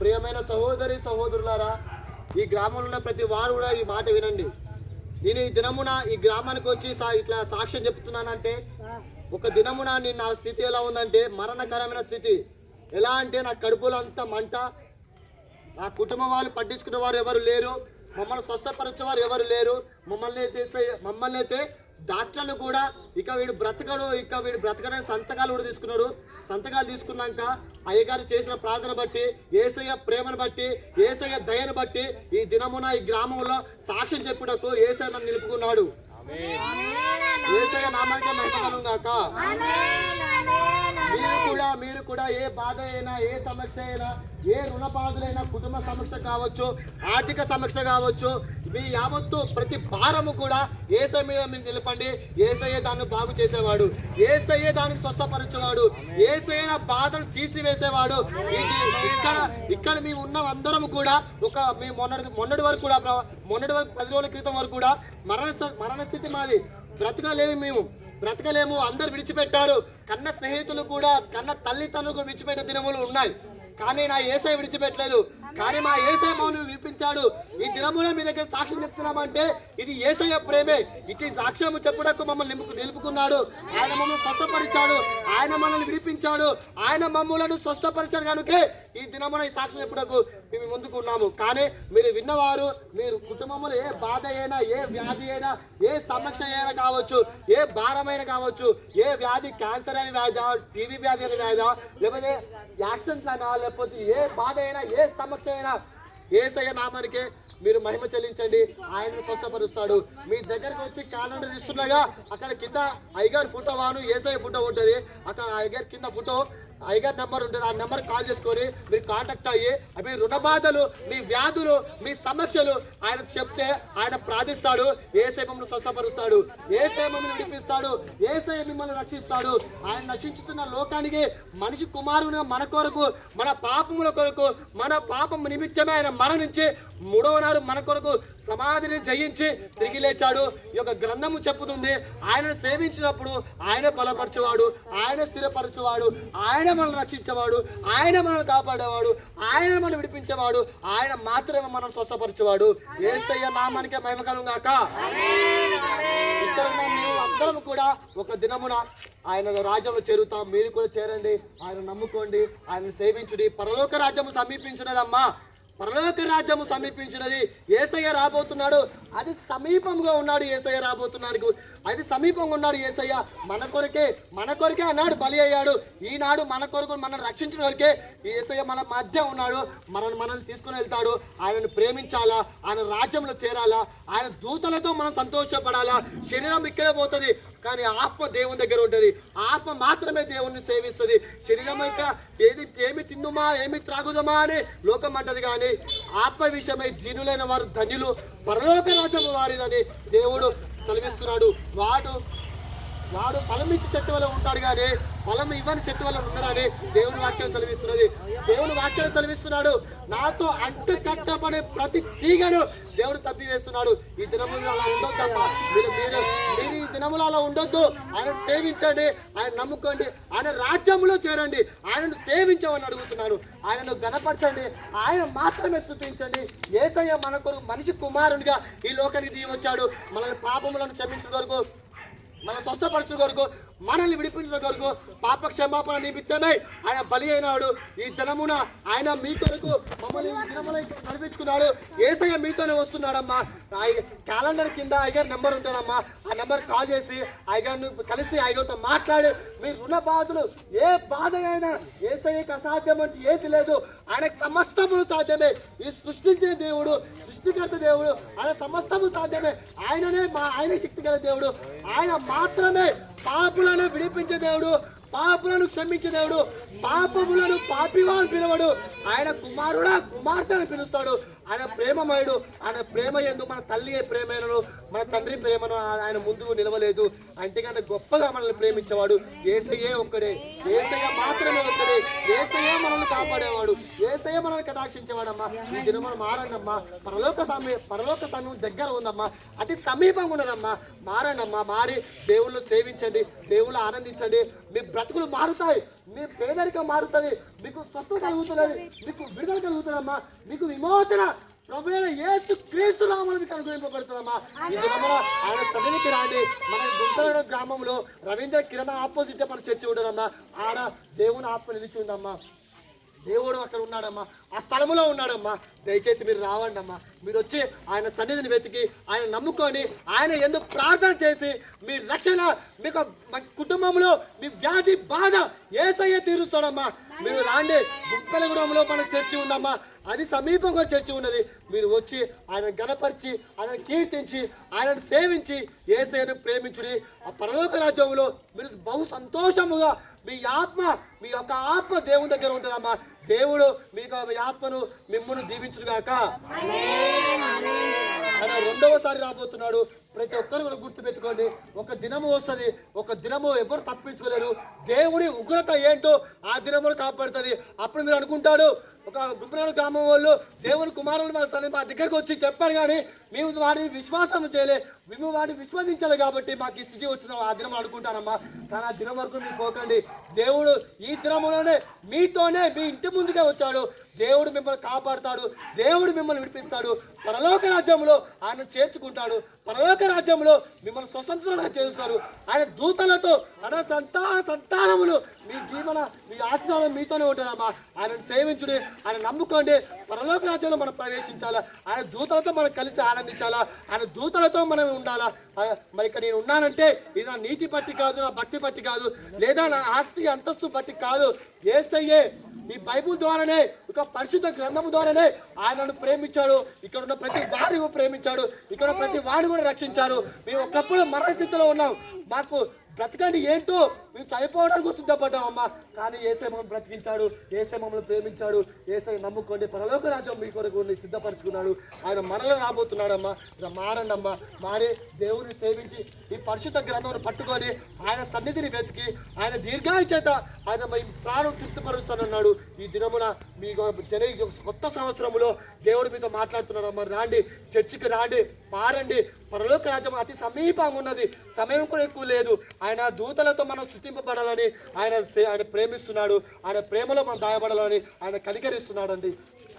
ప్రియమైన సహోదరి సహోదరులారా ఈ గ్రామంలో ఉన్న ప్రతి వారు కూడా ఈ మాట వినండి. నేను ఈ దినమున ఈ గ్రామానికి వచ్చి సా- ఇట్లా సాక్ష్యం చెప్తున్నానంటే ఒక దినమున నేను నా స్థితి ఎలా ఉందంటే మరణకరమైన స్థితి. ఎలా అంటే నా కడుపులో అంతా మంట. నా కుటుంబం వాళ్ళు పట్టించుకునే వారు ఎవరు లేరు. మమ్మల్ని స్వస్థపరిచేవారు ఎవరు లేరు. మమ్మల్ని అయితే మమ్మల్ని అయితే డాక్టర్లు కూడా ఇక వీడు బ్రతకడు ఇక వీడు బ్రతకడానికి సంతకాలు కూడా తీసుకున్నాడు. సంతకాలు తీసుకున్నాక అయ్యగారు చేసిన ప్రార్థన బట్టి ఏసయ్య ప్రేమను బట్టి ఏసయ్య దయను బట్టి ఈ దినమున ఈ గ్రామంలో సాక్ష్యం చెప్పుటకు ఏసయ్య నన్ను నిలుపుకున్నాడు. ఏసయ్య నామానికే మహిమకరం గాక. మీరు కూడా ఏ బాధ అయినా ఏ సమస్య అయినా ఏ రుణ బాధలైనా కుటుంబ సమస్య కావచ్చు ఆర్థిక సమస్య కావచ్చు మీ యావత్తు ప్రతి భారము కూడా ఏసై మీద మీరు నిలపండి. ఏసయ్యే దాన్ని బాగు చేసేవాడు. ఏసయ్యే దానికి స్వస్థపరచేవాడు. ఏసైన బాధను తీసివేసేవాడు. ఇది ఇక్కడ ఇక్కడ మేము ఉన్న అందరం కూడా ఒక మీ మొన్నటి మొన్నటి వరకు కూడా మొన్నటి వరకు పది రోజుల క్రితం వరకు కూడా మరణ మరణస్థితి మాది. బ్రతకలేము మేము. బ్రతకలేము అందరు విడిచిపెట్టారు. కన్న స్నేహితులు కూడా కన్న తల్లిదండ్రులు కూడా విడిచిపెట్టిన దినములు ఉన్నాయి. కానీ నా ఏసై విడిచిపెట్టలేదు. కానీ మా ఏసై మౌను వినిపించాడు. ఈ దినమున మీ దగ్గర సాక్ష్యం చెప్తున్నామంటే ఇది ఏసయ్య ప్రేమే. ఇటు సాక్ష్యం చెప్పుటకు మమ్మల్ని నిలుపుకున్నాడు. ఆయన మమ్మల్ని స్వస్థపరిచాడు. ఆయన మనల్ని విడిపించాడు. ఆయన మమ్మలను స్వస్థపరిచాడు. కనుకే ఈ దినమున ఈ సాక్షి ఎప్పుడకు మేము ముందుకు ఉన్నాము. కానీ మీరు విన్నవారు మీరు కుటుంబంలో ఏ బాధ అయినా ఏ వ్యాధి అయినా ఏ సమస్య అయినా కావచ్చు ఏ భారమైన కావచ్చు ఏ వ్యాధి క్యాన్సర్ అయిన వ్యాధి టీవీ వ్యాధి అయిన వ్యాధి లేకపోతే యాక్సిడెంట్ అయినా లేకపోతే ఏ బాధ అయినా ఏ సమస్య అయినా ఏసయ్య నామానికి మీరు మహిమ చెల్లించండి. ఆయన స్వస్థపరుస్తాడు. మీ దగ్గరకు వచ్చి క్యాలెండర్ ఇస్తుండగా అక్కడ కింద అయ్యగారి ఫోటో వాను ఏసఐ ఫోటో ఉంటుంది. అక్కడ అయ్యగారి కింద ఫోటో ఐగర్ నెంబర్ ఉంటుంది ఆ నెంబర్ కాల్ చేసుకొని మీరు కాంటాక్ట్ అయ్యి మీ రుణ బాధలు మీ వ్యాధులు మీ సమస్యలు ఆయన చెప్తే ఆయన ప్రార్థిస్తాడు. ఏ మమ్మల్ని స్వస్థపరుస్తాడు. ఏసై మమ్మల్ని విడిపిస్తాడు. ఏసై మిమ్మల్ని రక్షిస్తాడు. ఆయన నశించుతున్న లోకానికి మనిషి కుమారుని మన కొరకు మన పాపముల కొరకు మన పాపం నిమిత్తమే ఆయన మరణించి మూడవ నాడు మన కొరకు సమాధిని జయించి తిరిగి లేచాడు. ఈ యొక్క గ్రంథము చెప్పుతుంది ఆయనను సేవించినప్పుడు ఆయన బలపరచువాడు ఆయన స్థిరపరచువాడు ఆయన ఆయన మనల్ని రక్షించేవాడు ఆయన మనల్ని కాపాడేవాడు ఆయన మనల్ని విడిపించేవాడు ఆయన మాత్రమే మనం స్వస్థపరిచేవాడు. ఏస్తయ్య నామానికే మహిమకరం గాక ఇక్కడ అందరం కూడా ఒక దినమున ఆయన రాజ్యంలో చేరుతాం. మీరు కూడా చేరండి. ఆయన నమ్ముకోండి. ఆయన సేవించుడి. పరలోక రాజ్యము సమీపించున్నదమ్మా. పరలోక రాజ్యము సమీపించినది. ఏసయ్య రాబోతున్నాడు. అది సమీపంగా ఉన్నాడు ఏసయ్య రాబోతున్నాడు అది సమీపంగా ఉన్నాడు ఏసయ్య. మన కొరకే మన కొరకే అన్నాడు బలి అయ్యాడు. ఈనాడు మన కొరకు మనం రక్షించిన వరకే ఏసయ్య మన మధ్య ఉన్నాడు. మనల్ని మనల్ని తీసుకుని వెళ్తాడు. ఆయనను ప్రేమించాలా? ఆయన రాజ్యంలో చేరాలా? ఆయన దూతలతో మనం సంతోషపడాలా? శరీరం ఇక్కడే పోతుంది కానీ ఆత్మ దేవుని దగ్గర ఉంటుంది. ఆత్మ మాత్రమే దేవుణ్ణి సేవిస్తుంది. శరీరం యొక్క ఏది ఏమి తిందుమా ఏమి త్రాగుదమా అని లోకం అంటది కానీ ఆత్మ విషయమై దీనులైన వారు ధన్యులు పరలోక రాజ్యం వారిదని దేవుడు సెలవిస్తున్నాడు వాడు ఫలం ఇచ్చి చెట్టు వల్ల ఉంటాడు కానీ ఫలం ఇవ్వని చెట్టు వల్ల ఉండడని దేవుని వాక్యం చదివిస్తున్నది. దేవుని వాక్యం చదివిస్తున్నాడు. నాతో అంటు కట్టబడే ప్రతి తీగను దేవుడు తప్పివేస్తున్నాడు. ఈ దినములు అలా ఉండొద్దమ్మా మీరు మీరు మీరు ఈ దినములు అలా ఉండొద్దు. ఆయన సేవించండి. ఆయన నమ్ముకోండి. ఆయన రాజ్యంలో చేరండి. ఆయనను సేవించమని అడుగుతున్నాను. ఆయనను గణపరచండి ఆయన మాత్రమే స్థుతించండి. ఏసయ్య మన కొరకు మనిషి కుమారునిగా ఈ లోకానికి దిగి వచ్చాడు. మనల్ని పాపములను క్షమించిన కొరకు మన స్వస్థపరచు కొరకు మనల్ని విడిపించిన కొరకు పాప క్షమాపణ నిమిత్తమై ఆయన బలి అయినాడు. ఈ దినమున ఆయన మీ కొరకు మమ్మల్ని దినమున నడిపించుకున్నాడు. ఏసయ్య మీతోనే వస్తున్నాడమ్మా. క్యాలెండర్ కింద అయ్యగారి నెంబర్ ఉంటుందమ్మా. ఆ నెంబర్ కాల్ చేసి అయ్యగారిని కలిసి అయ్యగారితో మాట్లాడి. మీ రుణ బాధలు ఏ బాధ అయినా ఏసయ్యకి అసాధ్యం అంటే ఏది లేదు. ఆయనకు సమస్తములు సాధ్యమే. ఈ సృష్టించిన దేవుడు సృష్టికర్త దేవుడు ఆయన సమస్తము సాధ్యమే. ఆయననే మా ఆయన శక్తి గల దేవుడు. ఆయన మాత్రమే పాపులను విడిపించే దేవుడు పాపులను క్షమించే దేవుడు పాపములను పాపివా అని పిలవడు. ఆయన కుమారుడా కుమార్తె అని పిలుస్తాడు. ఆయన ప్రేమమయుడు. ఆయన ప్రేమ ఎందు మన తల్లి ప్రేమను మన తండ్రి ప్రేమను ఆయన ముందుకు నిలవలేదు. అంటే గొప్పగా మనల్ని ప్రేమించేవాడు ఏసయ్యే ఒక్కడే. ఏసయ్య మాత్రమే ఒక్కడే. ఏసయ్య మనల్ని కాపాడేవాడు. ఏసయ్య మనల్ని కటాక్షించేవాడమ్మా. ఈ దినమున మారండమ్మా. పరలోక సమయం పరలోక సమయం దగ్గర ఉందమ్మా. అతి సమీపంగా ఉన్నదమ్మా. మారండమ్మా. మారి దేవుళ్ళు సేవించండి. దేవుళ్ళు ఆనందించండి. మీ బ్రతుకులు మారుతాయి. మీ పేదరికం మారుతుంది మీకు స్వస్థత కలుగుతున్నది మీకు విడుదల కలుగుతుందమ్మా మీకు విమోచన ప్రభు అయిన యేసు క్రీస్తు నామములు మీకు అనుగ్రహింపబడుతుందమ్మా ఆయన సన్నిధికి రాండి. మన గుంటూరు గ్రామంలో రవీంద్ర కిరణ్ ఆపోజిట్ మన చర్చి ఉంటుందమ్మా. ఆడ దేవుని ఆత్మ నిలిచి ఉందమ్మా. దేవుడు అక్కడ ఉన్నాడమ్మా. ఆ స్థలములో ఉన్నాడమ్మా. దయచేసి మీరు రావండి అమ్మా మీరు వచ్చి ఆయన సన్నిధిని వెతికి ఆయన నమ్ముకొని ఆయన ఎందుకు ప్రార్థన చేసి మీ రక్షణ మీకు మీ కుటుంబంలో మీ వ్యాధి బాధ ఏసయ్య తీరుస్తాడమ్మా. మీరు రాండి. గుంపెలగూడెంలో మన చర్చి ఉందమ్మా. అది సమీపంగా చర్చి ఉన్నది. మీరు వచ్చి ఆయన గణపరిచి ఆయన కీర్తించి ఆయనను సేవించి ఏసయ్యను ప్రేమించుడి. ఆ పరలోక రాజ్యంలో మీరు బహు సంతోషముగా మీ ఆత్మ మీ యొక్క ఆత్మ దేవుని దగ్గర ఉంటుందమ్మా. దేవుడు మీ ఆత్మను మిమ్మల్ని దీవించుగాక ఆయన రెండవసారి రాబోతున్నాడు. ప్రతి ఒక్కరు కూడా గుర్తుపెట్టుకోండి. ఒక దినము వస్తుంది. ఒక దినము ఎవరు తప్పించుకోలేరు. దేవుని ఉగ్రత ఏంటో ఆ దినమును కాపాడుతుంది. అప్పుడు మీరు అనుకుంటాడు ఒక గుంపునాడు గ్రామం వాళ్ళు దేవుని కుమారులు మా సన్ని మా దగ్గరకు వచ్చి చెప్పారు కానీ మేము వారిని విశ్వాసం చేయలే. మేము వారిని విశ్వసించాలి కాబట్టి మాకు ఈ స్థితి వచ్చింది ఆ దినం అనుకుంటానమ్మా. కానీ ఆ దినం వరకు మీరు పోకండి. దేవుడు ఈ దినములోనే మీతోనే మీ ఇంటి ముందుకే వచ్చాడు. దేవుడు మిమ్మల్ని కాపాడుతాడు. దేవుడు మిమ్మల్ని విడిపిస్తాడు. పరలోక రాజ్యంలో ఆయన చేర్చుకుంటాడు. పరలోక రాజ్యంలో మిమ్మల్ని స్వతంత్రంగా చేస్తారు ఆయన దూతలతో ఆయన సంతాన సంతానములు మీ జీవన మీ ఆశీర్వాదం మీతోనే ఉంటుందమ్మా. ఆయనను సేవించుడి. ఆయన నమ్ముకోండి. పరలోక రాజ్యంలో మనం ప్రవేశించాలా? ఆయన దూతలతో మనం కలిసి ఆనందించాలా? ఆయన దూతలతో మనం ఉండాలా? మరి ఇక్కడ నేను ఉన్నానంటే ఇది నా నీతి పట్టి కాదు నా భక్తి పట్టి కాదు లేదా నా ఆస్తి అంతస్తు పట్టి కాదు. ఏసయ్యే ఈ బైబుల్ ద్వారానే ఒక పరిశుద్ధ గ్రంథము ద్వారానే ఆయనను ప్రేమించాడు. ఇక్కడ ఉన్న ప్రతి వారిని ప్రేమించాడు. ఇక్కడ ప్రతి వారిని కూడా రక్షించారు. మేము ఒకప్పుడు మరణ స్థితిలో ఉన్నాం. మాకు బ్రతకండి ఏంటో? మేము చనిపోవడానికి సిద్ధపడ్డాం కానీ ఏసే మమ్మల్ని బ్రతికించాడు ఏసే మమ్మల్ని ప్రేమించాడు ఏసే నమ్ముకోండి పరలోక రాజ్యం మీ కొరకు సిద్ధపరచుకున్నాడు. ఆయన మనలో రాబోతున్నాడమ్మా. ఇలా మారండి అమ్మా మారి దేవుని సేవించి ఈ పరిశుద్ధ గ్రంథం పట్టుకొని ఆయన సన్నిధిని వెతికి ఆయన దీర్ఘాయు చేత ఆయన మీ ప్రాణం తృప్తిపరుస్తానన్నాడు. ఈ దినమున మీ జన కొత్త సంవత్సరములో దేవుడు మీతో మాట్లాడుతున్నాడు అమ్మ రాండి చర్చికి రాండి మారండి. పరలోక రాజ్యం అతి సమీపంగా ఉన్నది. సమయం కూడా ఎక్కువ లేదు. ఆయన దూతలతో మనం సృష్టింపబడాలని ఆయన ఆయన ప్రేమిస్తున్నాడు. ఆయన ప్రేమలో మనం దాయబడాలని ఆయన కనికరిస్తున్నాడు అండి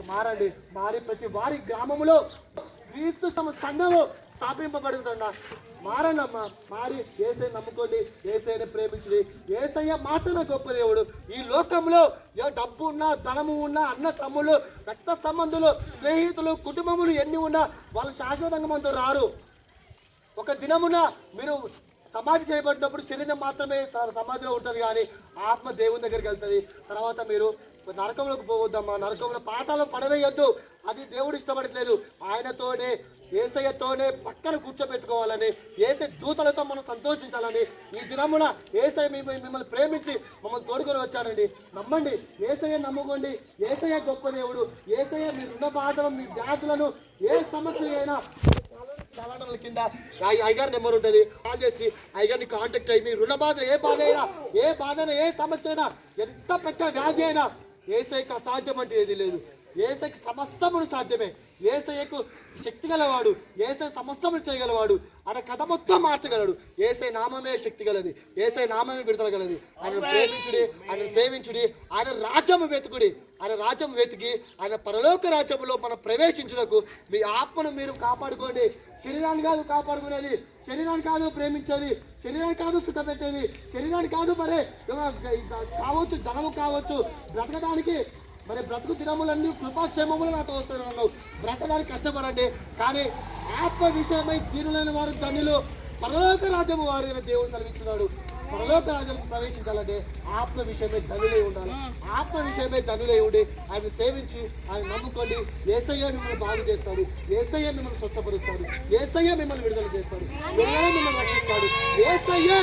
మారండి. మారి ప్రతి వారి గ్రామములో క్రీస్తు తమ సంఘము స్థాపింపబడుతుందన్న. మారనమ్మ. మారి. ఏసై నమ్ముకోండి. ఏసైని ప్రేమించుడి. ఏసయ్య మాత్రమే గొప్ప దేవుడు. ఈ లోకంలో డబ్బు ఉన్నా ధనము ఉన్నా అన్న తమ్ములు రక్త సంబంధులు స్నేహితులు కుటుంబములు ఎన్ని ఉన్నా వాళ్ళు శాశ్వతంగా మనతో రారు. ఒక దినమున మీరు సమాధి చేయబడినప్పుడు శరీరం మాత్రమే సమాధిలో ఉంటుంది కానీ ఆత్మ దేవుని దగ్గరికి వెళ్తుంది. తర్వాత మీరు నరకంలోకి పోవద్దమ్మా నరకంలో పాతాలో పడవేయొద్దు. అది దేవుడు ఇష్టపడట్లేదు. ఆయనతోనే ఏసయ్యతోనే పక్కన కూర్చోబెట్టుకోవాలని ఏసై దూతలతో మనం సంతోషించాలని ఈ దినమున ఏసై మిమ్మల్ని మిమ్మల్ని ప్రేమించి మమ్మల్ని తోడుకొని వచ్చాడండి. నమ్మండి ఏసయ్య నమ్ముకోండి. ఏసయ్య గొప్ప దేవుడు. ఏసయ్య మీ రుణ బాధలు మీ వ్యాధులను ఏ సమస్య అయినా చలానాల కింద ఐ- ఐగారు నెంబర్ ఉంటుంది. కాల్ చేసి ఐగారిని కాంటాక్ట్ అయ్యి మీ రుణ బాధ ఏ బాధ అయినా ఏ బాధ అయినా ఏ సమస్య అయినా ఎంత పెద్ద వ్యాధి అయినా ఏసైకి అసాధ్యం అంటే ఏది లేదు. ఏసైకి సమస్తమును సాధ్యమే. ఏసయ్యకు శక్తి గలవాడు ఏసై సమస్తమును చేయగలవాడు. ఆయన కథ మొత్తం మార్చగలడు. ఏసై నామమే శక్తి గలది ఏసై నామమే విడుదల గలది. ఆయన ప్రేమించుడి ఆయన సేవించుడి ఆయన రాజ్యము వెతుకుడి. ఆయన రాజ్యం వెతికి ఆయన పరలోక రాజ్యంలో మనం ప్రవేశించుటకు మీ ఆత్మను మీరు కాపాడుకోండి. శరీరాన్ని కాదు కాపాడుకునేది శరీరాన్ని కాదు ప్రేమించేది శరీరాన్ని కాదు సుఖ పెట్టేది శరీరాన్ని కాదు మరే కావచ్చు ధనము కావచ్చు బ్రతకడానికి మరి బ్రతుకు దినములన్నీ కృపాక్షేమములు నాతో వస్తున్నాను. బ్రతడానికి కష్టపడండి. కానీ ఆత్మ విషయమై తీరులైన వారు ధనులు పరలోక రాజ్యము వారి దేవుడు కలిగించున్నాడు పరలోక రాజ్యం ప్రవేశించాలంటే ఆత్మ విషయమే ధనులై ఉండాలి. ఆత్మ విషయమే ధనులై ఉండి ఆయన సేవించి ఆయన నమ్ముకోండి ఏసయ్య మిమ్మల్ని బాగు చేస్తాడు. ఏసయ్య మిమ్మల్ని స్వస్థపరుస్తాడు. ఏసయ్య మిమ్మల్ని విడుదల చేస్తాడు. మిమ్మల్ని రక్షిస్తాడు. ఏసయ్యే!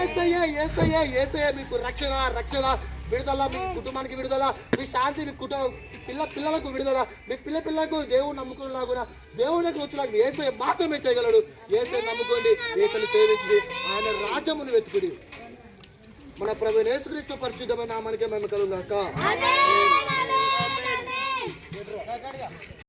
ఏసయ్య! ఏసయ్య! ఏసయ్య! మీకు రక్షణ రక్షణ విడుదల మీ కుటుంబానికి విడుదల మీ శాంతి మీ కుటుంబం పిల్ల పిల్లలకు విడుదల మీ పిల్ల పిల్లలకు దేవుడు నమ్ముకున్నా కూడా దేవుడికి వచ్చినాక ఏసై మాత్రమే చేయగలడు. ఏసై నమ్ముకోండి ఏసని సేవించి ఆయన రాజ్యమును వెతుకుడి. మన ప్రభు యేసుక్రీస్తు పరిశుద్ధమైన మనకే మేము కలుగునాక